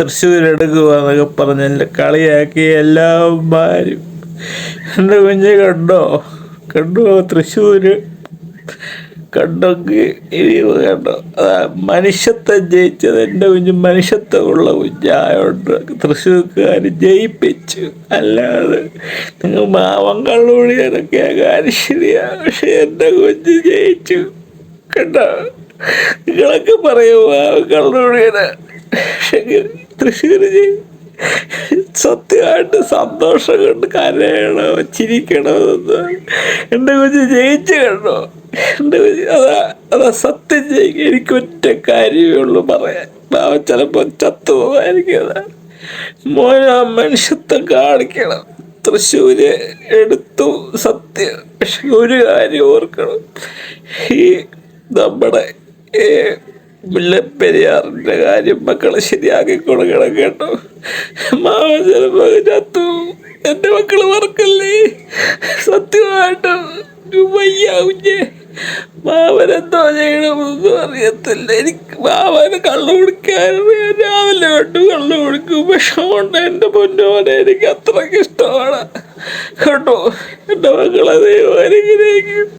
തൃശ്ശൂർ എടുക്കുക എന്നൊക്കെ പറഞ്ഞ് എന്നെ കളിയാക്കി എല്ലാവന്മാരും. എന്റെ കുഞ്ഞ് കണ്ടോ? കണ്ടോ തൃശ്ശൂര്? കണ്ടെങ്കിൽ ഇനി കണ്ടോ? മനുഷ്യത്വം ജയിച്ചത് എന്റെ കുഞ്ഞ് മനുഷ്യത്വമുള്ള കുഞ്ഞായോണ്ട് തൃശ്ശൂർക്കാർ ജയിപ്പിച്ചു. അല്ലാതെ നിങ്ങൾ മാവൻ കള്ളുകൂടിയതൊക്കെ കാര്യം ശരിയാ. പക്ഷെ എന്റെ കുഞ്ഞ് ജയിച്ചു. കണ്ടോ? നിങ്ങളൊക്കെ പറയൂ മാവൻ കള്ളുകൂടിയനെ പക്ഷെ തൃശ്ശൂർ സത്യമായിട്ട് സന്തോഷം കൊണ്ട് കരയണോ ചിരിക്കണോ എന്ന്. എന്റെ കുഞ്ഞ് ജയിച്ചു കണ്ടോ? എന്റെ കുഞ്ഞ് അതാ അതാ സത്യം ജയിക്കും എനിക്ക് ഒറ്റ കാര്യമേ ഉള്ളൂ പറയാൻ. അവൻ ചിലപ്പോൾ ചത്തുപോകായിരിക്കും അതാ. മോനെ മനുഷ്യത്വം കാണിക്കണം. തൃശ്ശൂര് എടുത്തു സത്യം. പക്ഷെ ഒരു കാര്യം ഓർക്കണം. ഈ നമ്മുടെ ഈ മുല്ലപ്പെരിയാറിന്റെ കാര്യം മക്കളെ ശരിയാക്കി കൊടുക്കണം കേട്ടോ. മാവ ചിലപ്പോ ചത്തു എന്റെ മക്കൾ മറക്കല്ലേ സത്യമായിട്ടും വയ്യ കുഞ്ഞെ മാവനെന്തോ ചെയ്യണമെന്നൊന്നും അറിയത്തില്ല. എനിക്ക് മാവന് കള്ളു കുടിക്കാൻ രാവിലെ തൊട്ട് കള്ളു കുടിക്കും. വിഷമുണ്ട് എന്റെ പൊന്നോനെ എനിക്ക് അത്രയ്ക്ക് ഇഷ്ടമാണ്. കേട്ടോ എന്റെ മക്കളെ ദൈവം അനുഗ്രഹിക്കും.